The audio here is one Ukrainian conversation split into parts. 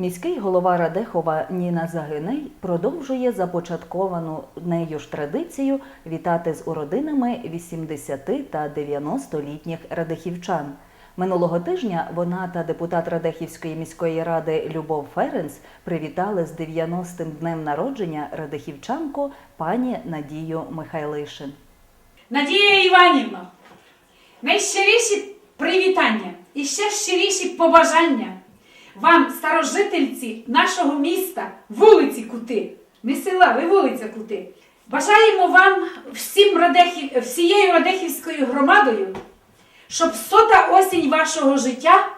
Міський голова Радехова Ніна Загиний продовжує започатковану нею ж традицію вітати з уродинами 80 та 90-літніх радехівчан. Минулого тижня вона та депутат Радехівської міської ради Любов Ференц привітали з 90-м днем народження радехівчанку пані Надію Михайлишин. Надія Іванівна, найщиріші привітання і ще щиріші побажання вам, старожительці нашого міста, вулиці Кути, не села, ви вулиця Кути. Бажаємо вам всім Радехів, всією Радехівською громадою, щоб сота осінь вашого життя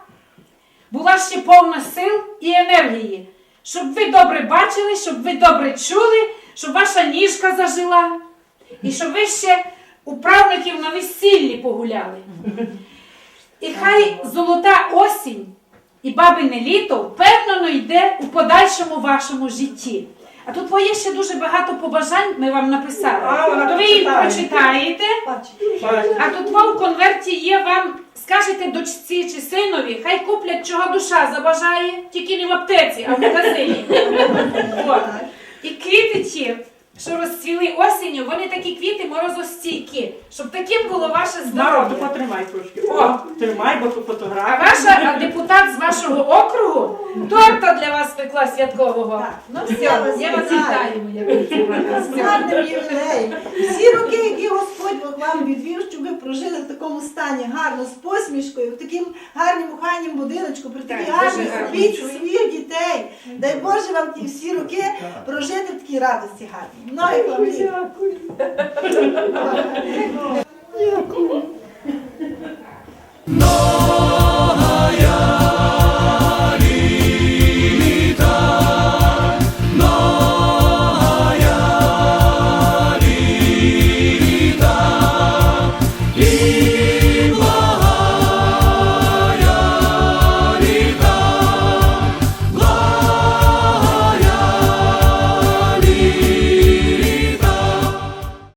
була ще повна сил і енергії, щоб ви добре бачили, щоб ви добре чули, щоб ваша ніжка зажила, і щоб ви ще у правників на весіллі погуляли. І хай золота осінь і бабине літо впевнено йде у подальшому вашому житті. А тут є ще дуже багато побажань, ми вам написали. А, То ви їх прочитаєте. А тут вам в конверті є вам, скажете дочці чи синові, хай куплять, чого душа забажає, тільки не в аптеці, а в магазині. От. І квітичі, що розцвіли осінню, вони такі квіти морозостійкі, щоб таким було ваше здоров'я. потримай трошки. О. Тримай, бо тут А фотографія. ваша депутат вас святкового. Ну все, Я вас вітаю. моя. З гарним ювілеєм. Всі роки, які Господь вам відвів, щоб ви прожили в такому стані гарно, з посмішкою, в таким гарнім ухайнім будиночку, при такій гарній дуже своїх дітей. Дай Боже вам ті всі роки прожити в такій радості гарній. Вам. Дякую.